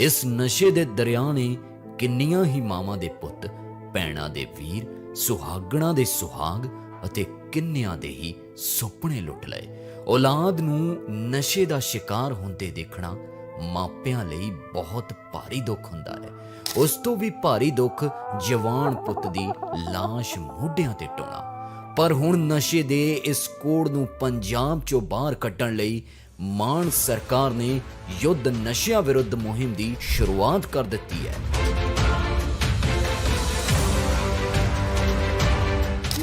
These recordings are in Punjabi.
ਇਸ ਨਸ਼ੇ ਦੇ ਦਰਿਆ ਨੇ ਕਿੰਨੀਆਂ ਹੀ ਮਾਵਾਂ ਦੇ ਪੁੱਤ, ਭੈਣਾਂ ਦੇ ਵੀਰ, ਸੁਹਾਗਣਾ ਦੇ ਸੁਹਾਗ ਅਤੇ ਕਿੰਨਿਆਂ ਦੇ ਹੀ ਸੁਪਨੇ ਲੁੱਟ ਲਏ। ਔਲਾਦ ਨੂੰ ਨਸ਼ੇ ਦਾ ਸ਼ਿਕਾਰ ਹੁੰਦੇ ਦੇਖਣਾ ਮਾਪਿਆਂ ਲਈ ਬਹੁਤ ਭਾਰੀ ਦੁੱਖ ਹੁੰਦਾ ਹੈ। ਉਸ ਤੋਂ ਵੀ ਭਾਰੀ ਦੁੱਖ ਜਵਾਨ ਪੁੱਤ ਦੀ লাশ ਮੋਢਿਆਂ ਤੇ ਟੋਣਾ। ਪਰ ਹੁਣ ਨਸ਼ੇ ਦੇ ਇਸ ਕੋੜ ਨੂੰ ਪੰਜਾਬ ਚੋਂ ਬਾਹਰ ਕੱਢਣ ਲਈ ਮਾਨ ਸਰਕਾਰ ਨੇ ਯੁੱਧ ਨਸ਼ਿਆਂ ਵਿਰੁੱਧ ਮੁਹਿੰਮ ਦੀ ਸ਼ੁਰੂਆਤ ਕਰ ਦਿੱਤੀ ਹੈ।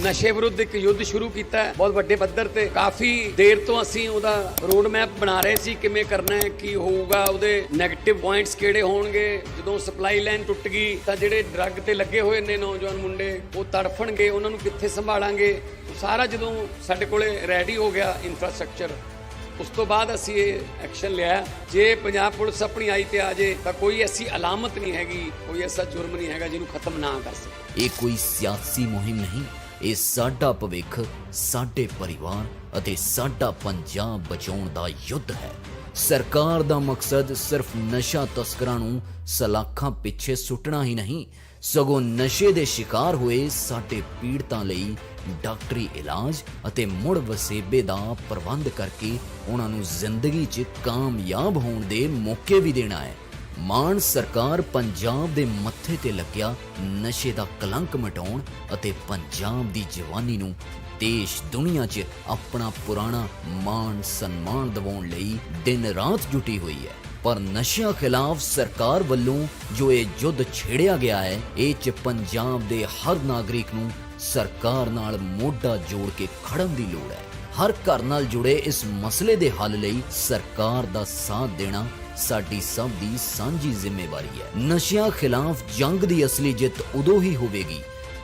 ਨਸ਼ੇ ਵਿਰੁੱਧ ਇੱਕ ਯੁੱਧ ਸ਼ੁਰੂ ਕੀਤਾ ਹੈ। ਬਹੁਤ ਵੱਡੇ ਪੱਧਰ ਤੇ ਕਾਫੀ ਦੇਰ ਤੋਂ ਅਸੀਂ ਉਹਦਾ ਰੋਡ ਮੈਪ ਬਣਾ ਰਹੇ ਸੀ ਕਿਵੇਂ ਕਰਨਾ ਹੈ, ਕੀ ਹੋਊਗਾ, ਉਹਦੇ 네ਗੇਟਿਵ ਪੁਆਇੰਟਸ ਕਿਹੜੇ ਹੋਣਗੇ। ਜਦੋਂ ਸਪਲਾਈ ਲਾਈਨ ਟੁੱਟ ਗਈ ਤਾਂ ਜਿਹੜੇ ਡਰੱਗ ਤੇ ਲੱਗੇ ਹੋਏ ਨੇ ਨੌਜਵਾਨ ਮੁੰਡੇ, ਉਹ ਤੜਫਣਗੇ, ਉਹਨਾਂ ਨੂੰ ਕਿੱਥੇ ਸੰਭਾਲਾਂਗੇ। ਉਹ ਸਾਰਾ ਜਦੋਂ ਸਾਡੇ ਕੋਲੇ ਰੈਡੀ ਹੋ ਗਿਆ ਇਨਫਰਾਸਟ੍ਰਕਚਰ ਉਸ ਤੋਂ ਬਾਅਦ ਅਸੀਂ ਇਹ ਐਕਸ਼ਨ ਲਿਆ ਜੇ ਪੰਜਾਬ ਪੁਲਿਸ ਆਪਣੀ ਆਈ ਤੇ ਆ ਜੇ ਤਾਂ ਕੋਈ ਐਸੀ ਅਲਾਮਤ ਨਹੀਂ ਹੈਗੀ, ਕੋਈ ਐਸਾ ਜੁਰਮ ਨਹੀਂ ਹੈਗਾ ਜਿਹਨੂੰ ਖਤਮ ਨਾ ਕਰ ਸਕੇ। ਇਹ ਕੋਈ ਸਿਆਸੀ ਮੁਹਿੰਮ ਨਹੀਂ। ਇਹ ਸਾਡਾ ਭਵਿੱਖ, ਸਾਡੇ ਪਰਿਵਾਰ ਅਤੇ ਸਾਡਾ ਪੰਜਾਬ ਬਚਾਉਣ ਦਾ ਯੁੱਧ ਹੈ। ਸਰਕਾਰ ਦਾ ਮਕਸਦ ਸਿਰਫ ਨਸ਼ਾ ਤਸਕਰਾਂ ਨੂੰ ਸਲਾਖਾਂ ਪਿੱਛੇ ਸੁੱਟਣਾ ਹੀ ਨਹੀਂ, ਸਗੋਂ ਨਸ਼ੇ ਦੇ ਸ਼ਿਕਾਰ ਹੋਏ ਸਾਡੇ ਪੀੜਤਾਂ ਲਈ ਡਾਕਟਰੀ ਇਲਾਜ ਅਤੇ ਮੁੜ ਵਸੇਬੇ ਦਾ ਪ੍ਰਬੰਧ ਕਰਕੇ ਉਹਨਾਂ ਨੂੰ ਜ਼ਿੰਦਗੀ 'ਚ ਕਾਮਯਾਬ ਹੋਣ ਦੇ ਮੌਕੇ ਵੀ ਦੇਣਾ ਹੈ। ਮਾਨ ਸਰਕਾਰ ਪੰਜਾਬ ਦੇ ਮੱਥੇ ਤੇ ਲੱਗਿਆ ਨਸ਼ੇ ਦਾ ਕਲੰਕ ਮਿਟਾਉਣ ਅਤੇ ਪੰਜਾਬ ਦੀ ਜਵਾਨੀ ਨੂੰ ਦੇਸ਼ ਦੁਨੀਆ 'ਚ ਆਪਣਾ ਪੁਰਾਣਾ ਮਾਣ ਸਨਮਾਨ ਦਿਵਾਉਣ ਲਈ ਦਿਨ ਰਾਤ ਜੁਟੀ ਹੋਈ ਹੈ। ਪਰ ਨਸ਼ਿਆਂ ਖਿਲਾਫ ਸਰਕਾਰ ਵੱਲੋਂ ਜੋ ਇਹ ਯੁੱਧ ਛੇੜਿਆ ਗਿਆ ਹੈ, ਇਹ 'ਚ ਪੰਜਾਬ ਦੇ ਹਰ ਨਾਗਰਿਕ ਨੂੰ ਸਰਕਾਰ ਨਾਲ ਮੋਢਾ ਜੋੜ ਕੇ ਖੜਨ ਦੀ ਲੋੜ ਹੈ। ਹਰ ਘਰ ਨਾਲ ਜੁੜੇ ਇਸ ਮਸਲੇ ਦੇ ਹੱਲ ਲਈ ਸਰਕਾਰ ਦਾ ਸਾਥ ਦੇਣਾ ਸਾਡੀ ਸਭ ਦੀ ਸਾਂਝੀ ਜ਼ਿੰਮੇਵਾਰੀ ਹੈ। ਨਸ਼ਿਆਂ ਖਿਲਾਫ ਜੰਗ ਦੀ ਅਸਲੀ ਜਿੱਤ ਉਦੋਂ ਹੀ ਹੋਵੇਗੀ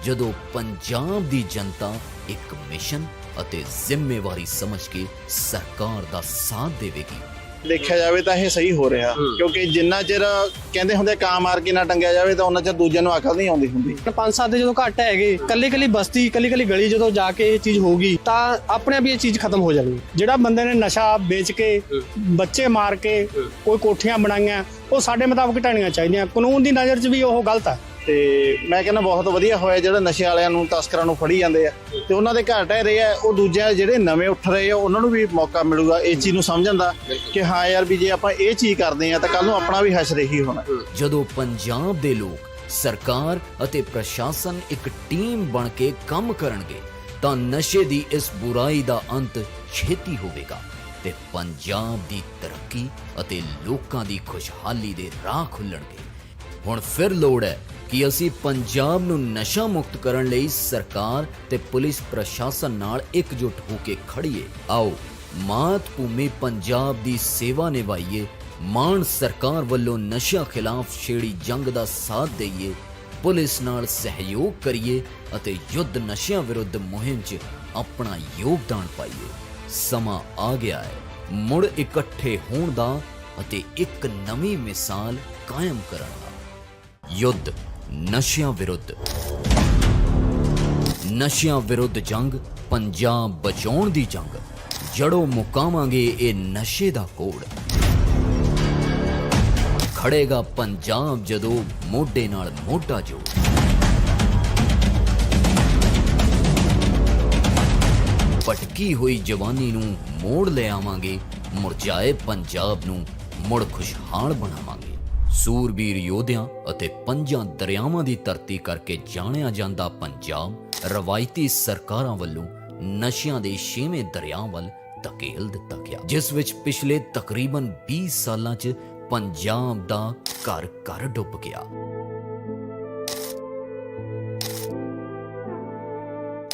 ਜਦੋਂ ਪੰਜਾਬ ਦੀ ਜਨਤਾ ਇੱਕ ਮਿਸ਼ਨ ਅਤੇ ਜ਼ਿੰਮੇਵਾਰੀ ਸਮਝ ਕੇ ਸਰਕਾਰ ਦਾ ਸਾਥ ਦੇਵੇਗੀ। ਦੇਖਿਆ ਜਾਵੇ ਤਾਂ ਇਹ ਸਹੀ ਹੋ ਰਿਹਾ ਕਿਉਂਕਿ ਜਿੰਨਾ ਚਿਰ ਕਹਿੰਦੇ ਹੁੰਦੇ ਕਾਂ ਮਾਰ ਕੇ ਨਾ ਟੰਗਿਆ ਜਾਵੇ ਤਾਂ ਉਹਨਾਂ ਚਿਰ ਦੂਜਿਆਂ ਨੂੰ ਅਕਲ ਨਹੀਂ ਆਉਂਦੀ ਹੁੰਦੀ। ਪੰਜ ਸੱਤ ਦੇ ਜਦੋਂ ਘੱਟ ਹੈਗੇ ਕੱਲੀ ਕੱਲੀ ਬਸਤੀ ਕੱਲੀ ਕੱਲੀ ਗਲੀ ਜਦੋਂ ਜਾ ਕੇ ਇਹ ਚੀਜ਼ ਹੋਊਗੀ ਤਾਂ ਆਪਣੇ ਆਪ ਹੀ ਇਹ ਚੀਜ਼ ਖਤਮ ਹੋ ਜਾਣੀ। ਜਿਹੜਾ ਬੰਦੇ ਨੇ ਨਸ਼ਾ ਵੇਚ ਕੇ ਬੱਚੇ ਮਾਰ ਕੇ ਕੋਈ ਕੋਠੀਆਂ ਬਣਾਈਆਂ ਉਹ ਸਾਡੇ ਮੁਤਾਬਕ ਢਾਣੀਆਂ ਚਾਹੀਦੀਆਂ। ਕਾਨੂੰਨ ਦੀ ਨਜ਼ਰ 'ਚ ਵੀ ਉਹ ਗਲਤ ਹੈ ਤੇ ਮੈਂ ਕਹਿੰਦਾ ਬਹੁਤ ਵਧੀਆ ਹੋਇਆ, ਜਿਹੜਾ ਨਸ਼ੇ ਵਾਲਿਆਂ ਨੂੰ, ਤਸਕਰਾਂ ਨੂੰ ਫੜੀ ਜਾਂਦੇ ਆ। ਤੇ ਉਹਨਾਂ ਦੇ ਘਰ ਟਹਿ ਰਹੇ ਆ, ਉਹ ਦੂਜੇ ਜਿਹੜੇ ਨਵੇਂ ਉੱਠ ਰਹੇ ਆ, ਉਹਨਾਂ ਨੂੰ ਵੀ ਮੌਕਾ ਮਿਲੂਗਾ ਇਸ ਚੀਜ਼ ਨੂੰ ਸਮਝਣ ਦਾ ਕਿ ਹਾਂ ਯਾਰ ਵੀ ਜੇ ਆਪਾਂ ਇਹ ਚੀਜ਼ ਕਰਦੇ ਆ ਤਾਂ ਕੱਲ ਨੂੰ ਆਪਣਾ ਵੀ ਹਸ਼ਰ ਇਹੀ ਹੋਣਾ। ਜਦੋਂ ਪੰਜਾਬ ਦੇ ਲੋਕ ਸਰਕਾਰ ਅਤੇ ਪ੍ਰਸ਼ਾਸਨ ਇੱਕ ਟੀਮ ਬਣ ਕੇ ਕੰਮ ਕਰਨਗੇ, ਤਾਂ ਨਸ਼ੇ ਦੀ ਇਸ ਬੁਰਾਈ ਦਾ ਅੰਤ ਛੇਤੀ ਹੋਵੇਗਾ ਤੇ ਪੰਜਾਬ ਦੀ ਤਰੱਕੀ ਅਤੇ ਲੋਕਾਂ ਦੀ ਖੁਸ਼ਹਾਲੀ ਦੇ ਰਾਹ ਖੁੱਲਣਗੇ। ਹੁਣ ਫਿਰ ਲੋੜ ਹੈ ਕਿ ਅਸੀਂ ਪੰਜਾਬ ਨੂੰ ਨਸ਼ਾ ਮੁਕਤ ਕਰਨ ਲਈ ਸਰਕਾਰ ਤੇ ਪੁਲਿਸ ਪ੍ਰਸ਼ਾਸਨ ਨਾਲ ਇਕਜੁੱਟ ਹੋ ਕੇ ਖੜੀਏ ਆਓ, ਮਾਤ ਭੂਮੀ ਪੰਜਾਬ ਦੀ ਸੇਵਾ ਨਿਭਾਈਏ। ਮਾਨ ਸਰਕਾਰ ਵੱਲੋਂ ਨਸ਼ਾ ਖਿਲਾਫ ਛੇੜੀ ਜੰਗ ਦਾ ਸਾਥ ਦਈਏ। ਪੁਲਿਸ ਨਾਲ ਸਹਿਯੋਗ ਕਰੀਏ ਅਤੇ ਯੁੱਧ ਨਸ਼ਿਆਂ ਵਿਰੁੱਧ ਮੁਹਿੰਮ 'ਚ ਆਪਣਾ ਯੋਗਦਾਨ ਪਾਈਏ। ਸਮਾਂ ਆ ਗਿਆ ਹੈ। ਮੁੜ ਇਕੱਠੇ ਹੋਣ ਦਾ ਅਤੇ ਇੱਕ ਨਵੀਂ ਮਿਸਾਲ ਕਾਇਮ ਕਰਨ ਦਾ। ਯੁੱਧ ਨਸ਼ਿਆਂ ਵਿਰੁੱਧ। ਨਸ਼ਿਆਂ ਵਿਰੁੱਧ ਜੰਗ, ਪੰਜਾਬ ਬਚਾਉਣ ਦੀ ਜੰਗ। ਜੜੋਂ ਮੁਕਾਵਾਂਗੇ ਇਹ ਨਸ਼ੇ ਦਾ ਕੋੜ। ਖੜੇਗਾ ਪੰਜਾਬ ਜਦੋਂ ਮੋਢੇ ਨਾਲ ਮੋਢਾ ਜੋੜ। ਭਟਕੀ ਹੋਈ ਜਵਾਨੀ ਨੂੰ ਮੋੜ ਲੈ ਆਵਾਂਗੇ, ਮੁਰਝਾਏ ਪੰਜਾਬ ਨੂੰ ਮੁੜ ਖੁਸ਼ਹਾਲ ਬਣਾਵਾਂਗੇ ਸੂਰਬੀਰ ਯੋਧਿਆਂ ਅਤੇ ਪੰਜਾਂ ਦਰਿਆਵਾਂ ਦੀ ਧਰਤੀ ਕਰਕੇ ਜਾਣਿਆ ਜਾਂਦਾ ਪੰਜਾਬ ਰਵਾਇਤੀ ਸਰਕਾਰਾਂ ਵੱਲੋਂ ਨਸ਼ਿਆਂ ਦੇ ਛੇਵੇਂ ਦਰਿਆ ਵੱਲ ਧਕੇਲ ਦਿੱਤਾ ਗਿਆ, ਜਿਸ ਵਿੱਚ ਪਿਛਲੇ ਤਕਰੀਬਨ 20 ਸਾਲਾਂ 'ਚ ਪੰਜਾਬ ਦਾ ਘਰ ਘਰ ਡੁੱਬ ਗਿਆ।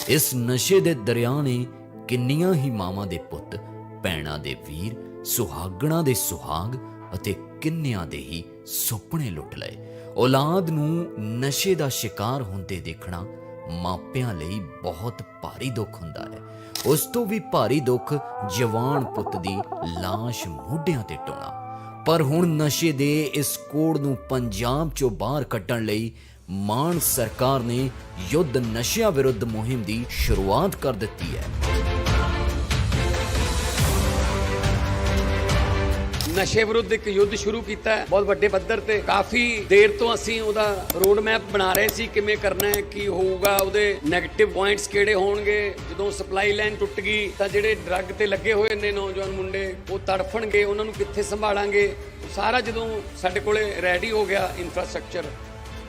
ਇਸ ਨਸ਼ੇ ਦੇ ਦਰਿਆ ਨੇ ਕਿੰਨੀਆਂ ਹੀ ਮਾਵਾਂ ਦੇ ਪੁੱਤ, ਭੈਣਾਂ ਦੇ ਵੀਰ, ਸੁਹਾਗਣਾ ਦੇ ਸੁਹਾਗ ਅਤੇ ਕਿੰਨਿਆਂ ਦੇ ਹੀ ਸੁਪਨੇ ਲੁੱਟ ਲਏ। ਔਲਾਦ ਨੂੰ ਨਸ਼ੇ ਦਾ ਸ਼ਿਕਾਰ ਹੁੰਦੇ ਦੇਖਣਾ ਮਾਪਿਆਂ ਲਈ ਬਹੁਤ ਭਾਰੀ ਦੁੱਖ ਹੁੰਦਾ ਹੈ। ਉਸ ਤੋਂ ਵੀ ਭਾਰੀ ਦੁੱਖ ਜਵਾਨ ਪੁੱਤ ਦੀ লাশ ਮੋਢਿਆਂ ਤੇ ਟੋਣਾ। ਪਰ ਹੁਣ ਨਸ਼ੇ ਦੇ ਇਸ ਕੋੜ ਨੂੰ ਪੰਜਾਬ ਚੋਂ ਬਾਹਰ ਕੱਢਣ ਲਈ ਮਾਨ ਸਰਕਾਰ ਨੇ ਯੁੱਧ ਨਸ਼ਿਆਂ ਵਿਰੁੱਧ ਮੁਹਿੰਮ ਦੀ ਸ਼ੁਰੂਆਤ ਕਰ ਦਿੱਤੀ ਹੈ। ਨਸ਼ੇ ਵਿਰੁੱਧ ਇੱਕ ਯੁੱਧ ਸ਼ੁਰੂ ਕੀਤਾ ਹੈ। ਬਹੁਤ ਵੱਡੇ ਪੱਧਰ ਤੇ ਕਾਫੀ ਦੇਰ ਤੋਂ ਅਸੀਂ ਉਹਦਾ ਰੋਡ ਮੈਪ ਬਣਾ ਰਹੇ ਸੀ, ਕਿਵੇਂ ਕਰਨਾ ਹੈ, ਕੀ ਹੋਊਗਾ, ਉਹਦੇ 네ਗੇਟਿਵ ਪੁਆਇੰਟਸ ਕਿਹੜੇ ਹੋਣਗੇ। ਜਦੋਂ ਸਪਲਾਈ ਲਾਈਨ ਟੁੱਟ ਗਈ, ਤਾਂ ਜਿਹੜੇ ਡਰੱਗ ਤੇ ਲੱਗੇ ਹੋਏ ਨੇ ਨੌਜਵਾਨ ਮੁੰਡੇ, ਉਹ ਤੜਫਣਗੇ, ਉਹਨਾਂ ਨੂੰ ਕਿੱਥੇ ਸੰਭਾਲਾਂਗੇ? ਸਾਰਾ ਜਦੋਂ ਸਾਡੇ ਕੋਲੇ ਰੈਡੀ ਹੋ ਗਿਆ ਇਨਫਰਾਸਟ੍ਰਕਚਰ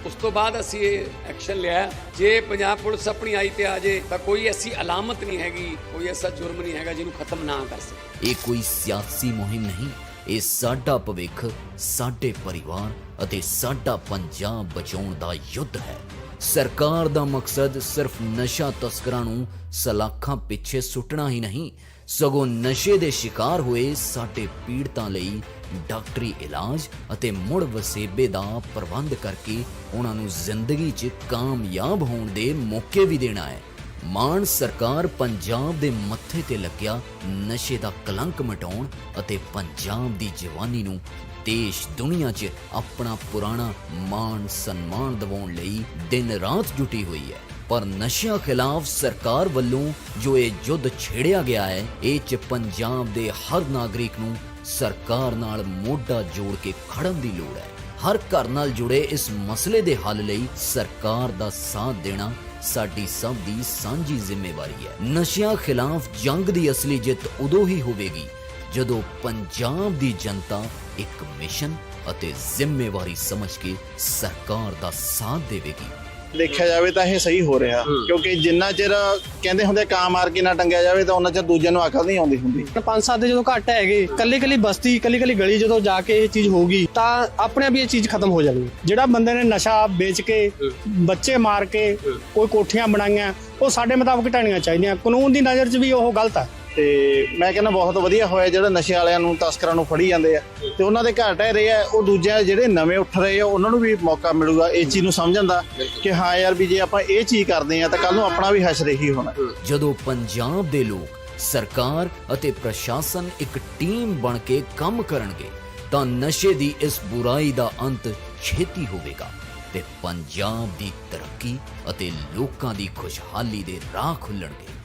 ਉਸ ਤੋਂ ਬਾਅਦ ਅਸੀਂ ਇਹ ਐਕਸ਼ਨ ਲਿਆ ਜੇ ਪੰਜਾਬ ਪੁਲਿਸ ਆਪਣੀ ਆਈ ਤੇ ਆ ਜੇ, ਤਾਂ ਕੋਈ ਐਸੀ ਅਲਾਮਤ ਨਹੀਂ ਹੈਗੀ, ਕੋਈ ਐਸਾ ਜੁਰਮ ਨਹੀਂ ਹੈਗਾ ਜਿਹਨੂੰ ਖਤਮ ਨਾ ਕਰ ਸਕੇ। ਇਹ ਕੋਈ ਸਿਆਸੀ ਮੁਹਿੰਮ ਨਹੀਂ। ਇਹ ਸਾਡਾ ਭਵਿੱਖ, ਸਾਡੇ ਪਰਿਵਾਰ ਅਤੇ ਸਾਡਾ ਪੰਜਾਬ ਬਚਾਉਣ ਦਾ ਯੁੱਧ ਹੈ। ਸਰਕਾਰ ਦਾ ਮਕਸਦ ਸਿਰਫ ਨਸ਼ਾ ਤਸਕਰਾਂ ਨੂੰ ਸਲਾਖਾਂ ਪਿੱਛੇ ਸੁੱਟਣਾ ਹੀ ਨਹੀਂ, ਸਗੋਂ ਨਸ਼ੇ ਦੇ ਸ਼ਿਕਾਰ ਹੋਏ ਸਾਡੇ ਪੀੜਤਾਂ ਲਈ ਡਾਕਟਰੀ ਇਲਾਜ ਅਤੇ ਮੁੜ ਵਸੇਬੇ ਦਾ ਪ੍ਰਬੰਧ ਕਰਕੇ ਉਹਨਾਂ ਨੂੰ ਜ਼ਿੰਦਗੀ 'ਚ ਕਾਮਯਾਬ ਹੋਣ ਦੇ ਮੌਕੇ ਵੀ ਦੇਣਾ ਹੈ। ਮਾਨ ਸਰਕਾਰ ਪੰਜਾਬ ਦੇ ਮੱਥੇ ਤੇ ਲੱਗਿਆ ਨਸ਼ੇ ਦਾ ਕਲੰਕ ਮਿਟਾਉਣ ਅਤੇ ਪੰਜਾਬ ਦੀ ਜਵਾਨੀ ਨੂੰ ਦੇਸ਼, ਦੁਨੀਆ 'ਚ ਆਪਣਾ ਪੁਰਾਣਾ ਮਾਣ ਸਨਮਾਨ ਦਿਵਾਉਣ ਲਈ ਦਿਨ ਰਾਤ ਜੁਟੀ ਹੋਈ ਹੈ। ਪਰ ਨਸ਼ਿਆਂ ਖਿਲਾਫ ਸਰਕਾਰ ਵੱਲੋਂ ਜੋ ਇਹ ਯੁੱਧ ਛੇੜਿਆ ਗਿਆ ਹੈ, ਇਹ 'ਚ ਪੰਜਾਬ ਦੇ ਹਰ ਨਾਗਰਿਕ ਨੂੰ ਸਰਕਾਰ ਨਾਲ ਮੋਢਾ ਜੋੜ ਕੇ ਖੜਨ ਦੀ ਲੋੜ ਹੈ। ਹਰ ਘਰ ਨਾਲ ਜੁੜੇ ਇਸ ਮਸਲੇ ਦੇ ਹੱਲ ਲਈ ਸਰਕਾਰ ਦਾ ਸਾਥ ਦੇਣਾ ਸਾਡੀ ਸਭ ਦੀ ਸਾਂਝੀ ਜ਼ਿੰਮੇਵਾਰੀ ਹੈ। ਨਸ਼ਿਆਂ ਖਿਲਾਫ ਜੰਗ ਦੀ ਅਸਲੀ ਜਿੱਤ ਉਦੋਂ ਹੀ ਹੋਵੇਗੀ ਜਦੋਂ ਪੰਜਾਬ ਦੀ ਜਨਤਾ ਇੱਕ ਮਿਸ਼ਨ ਅਤੇ ਜ਼ਿੰਮੇਵਾਰੀ ਸਮਝ ਕੇ ਸਰਕਾਰ ਦਾ ਸਾਥ ਦੇਵੇਗੀ। ਦੇਖਿਆ ਜਾਵੇ ਤਾਂ ਇਹ ਸਹੀ ਹੋ ਰਿਹਾ। ਕਿਉਂਕਿ ਜਿੰਨਾ ਚਿਰ ਕਹਿੰਦੇ ਹੁੰਦੇ ਕਾਂ ਮਾਰ ਕੇ ਨਾ ਟੰਗਿਆ ਜਾਵੇ ਤਾਂ ਉਹਨਾਂ ਚਿਰ ਦੂਜਿਆਂ ਨੂੰ ਅਕਲ ਨਹੀਂ ਆਉਂਦੀ ਹੁੰਦੀ। ਪੰਜ ਸੱਤ ਦੇ ਜਦੋਂ ਘੱਟ ਹੈਗੇ ਕੱਲੀ ਕੱਲੀ ਬਸਤੀ ਕੱਲੀ ਕੱਲੀ ਗਲੀ ਜਦੋਂ ਜਾ ਕੇ ਇਹ ਚੀਜ਼ ਹੋਊਗੀ ਤਾਂ ਆਪਣੇ ਆਪ ਇਹ ਚੀਜ਼ ਖਤਮ ਹੋ ਜਾਣੀ। ਜਿਹੜਾ ਬੰਦੇ ਨੇ ਨਸ਼ਾ ਵੇਚ ਕੇ ਬੱਚੇ ਮਾਰ ਕੇ ਕੋਈ ਕੋਠੀਆਂ ਬਣਾਈਆਂ ਉਹ ਸਾਡੇ ਮੁਤਾਬਕ ਢਾਣੀਆਂ ਚਾਹੀਦੀਆਂ। ਕਾਨੂੰਨ ਦੀ ਨਜ਼ਰ 'ਚ ਵੀ ਉਹ ਗਲਤ ਹੈ ਤੇ ਮੈਂ ਕਹਿੰਦਾ ਬਹੁਤ ਵਧੀਆ ਹੋਇਆ, ਜਿਹੜਾ ਨਸ਼ੇ ਵਾਲਿਆਂ ਨੂੰ, ਤਸਕਰਾਂ ਨੂੰ ਫੜੀ ਜਾਂਦੇ ਆ। ਤੇ ਉਹਨਾਂ ਦੇ ਘਰ ਟਹਿ ਰਹੇ ਆ, ਉਹ ਦੂਜੇ ਜਿਹੜੇ ਨਵੇਂ ਉੱਠ ਰਹੇ ਆ, ਉਹਨਾਂ ਨੂੰ ਵੀ ਮੌਕਾ ਮਿਲੂਗਾ, ਇਹ ਚੀਜ਼ ਨੂੰ ਸਮਝਣ ਦਾ ਕਿ ਹਾਂ ਯਾਰ ਵੀ ਜੇ ਆਪਾਂ ਇਹ ਚੀਜ਼ ਕਰਦੇ ਆ, ਤਾਂ ਕੱਲ ਨੂੰ ਆਪਣਾ ਵੀ ਹਸ਼ਰ ਇਹੀ ਹੋਣਾ। ਜਦੋਂ ਪੰਜਾਬ ਦੇ ਲੋਕ ਸਰਕਾਰ ਅਤੇ ਪ੍ਰਸ਼ਾਸਨ ਇੱਕ ਟੀਮ ਬਣ ਕੇ ਕੰਮ ਕਰਨਗੇ, ਤਾਂ ਨਸ਼ੇ ਦੀ ਇਸ ਬੁਰਾਈ ਦਾ ਅੰਤ ਛੇਤੀ ਹੋਵੇਗਾ ਤੇ ਪੰਜਾਬ ਦੀ ਤਰੱਕੀ ਅਤੇ ਲੋਕਾਂ ਦੀ ਖੁਸ਼ਹਾਲੀ ਦੇ ਰਾਹ ਖੁੱਲਣਗੇ।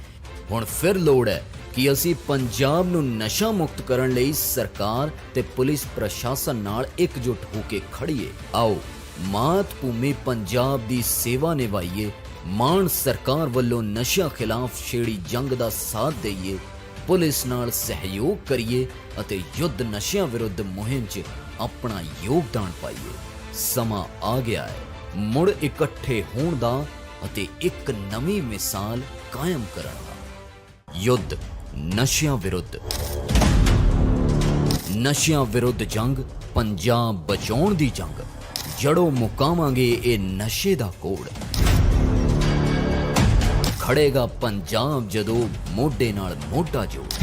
ਹੁਣ ਫਿਰ ਲੋੜ ਹੈ ਕਿ ਅਸੀਂ ਪੰਜਾਬ ਨੂੰ ਨਸ਼ਾ ਮੁਕਤ ਕਰਨ ਲਈ ਸਰਕਾਰ ਤੇ ਪੁਲਿਸ ਪ੍ਰਸ਼ਾਸਨ ਨਾਲ ਇਕਜੁੱਟ ਹੋ ਕੇ ਖੜੀਏ ਆਓ, ਮਾਤ ਭੂਮੀ ਪੰਜਾਬ ਦੀ ਸੇਵਾ ਨਿਭਾਈਏ। ਮਾਨ ਸਰਕਾਰ ਵੱਲੋਂ ਨਸ਼ਾ ਖਿਲਾਫ ਛੇੜੀ ਜੰਗ ਦਾ ਸਾਥ ਦਈਏ। ਪੁਲਿਸ ਨਾਲ ਸਹਿਯੋਗ ਕਰੀਏ ਅਤੇ ਯੁੱਧ ਨਸ਼ਿਆਂ ਵਿਰੁੱਧ ਮੁਹਿੰਮ 'ਚ ਆਪਣਾ ਯੋਗਦਾਨ ਪਾਈਏ। ਸਮਾਂ ਆ ਗਿਆ ਹੈ। ਮੁੜ ਇਕੱਠੇ ਹੋਣ ਦਾ ਅਤੇ ਇੱਕ ਨਵੀਂ ਮਿਸਾਲ ਕਾਇਮ ਕਰਨ ਦਾ। ਯੁੱਧ, ਨਸ਼ਿਆਂ ਵਿਰੁੱਧ। ਨਸ਼ਿਆਂ ਵਿਰੁੱਧ ਜੰਗ, ਪੰਜਾਬ ਬਚਾਉਣ ਦੀ ਜੰਗ। ਜੜੋਂ ਮੁਕਾਵਾਂਗੇ ਇਹ ਨਸ਼ੇ ਦਾ ਕੋੜ। ਖੜੇਗਾ ਪੰਜਾਬ ਜਦੋਂ ਮੋਢੇ ਨਾਲ ਮੋਢਾ ਜੋੜ।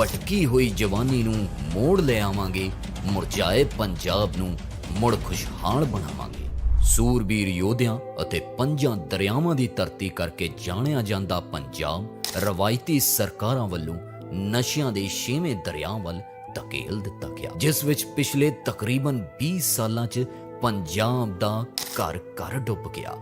ਭਟਕੀ ਹੋਈ ਜਵਾਨੀ ਨੂੰ ਮੋੜ ਲੈ ਆਵਾਂਗੇ, ਮੁਰਝਾਏ ਪੰਜਾਬ ਨੂੰ ਮੁੜ ਖੁਸ਼ਹਾਲ ਬਣਾਵਾਂਗੇ। ਸੂਰਬੀਰ ਯੋਧਿਆਂ ਅਤੇ ਪੰਜਾਂ ਦਰਿਆਵਾਂ ਦੀ ਧਰਤੀ ਕਰਕੇ ਜਾਣਿਆ ਜਾਂਦਾ ਪੰਜਾਬ, ਰਵਾਇਤੀ ਸਰਕਾਰਾਂ ਵੱਲੋਂ ਨਸ਼ਿਆਂ ਦੇ ਛੇਵੇਂ ਦਰਿਆ ਵੱਲ ਧਕੇਲ ਦਿੱਤਾ ਗਿਆ, ਜਿਸ ਵਿੱਚ ਪਿਛਲੇ ਤਕਰੀਬਨ 20 ਸਾਲਾਂ 'ਚ ਪੰਜਾਬ ਦਾ ਘਰ ਘਰ ਡੁੱਬ ਗਿਆ।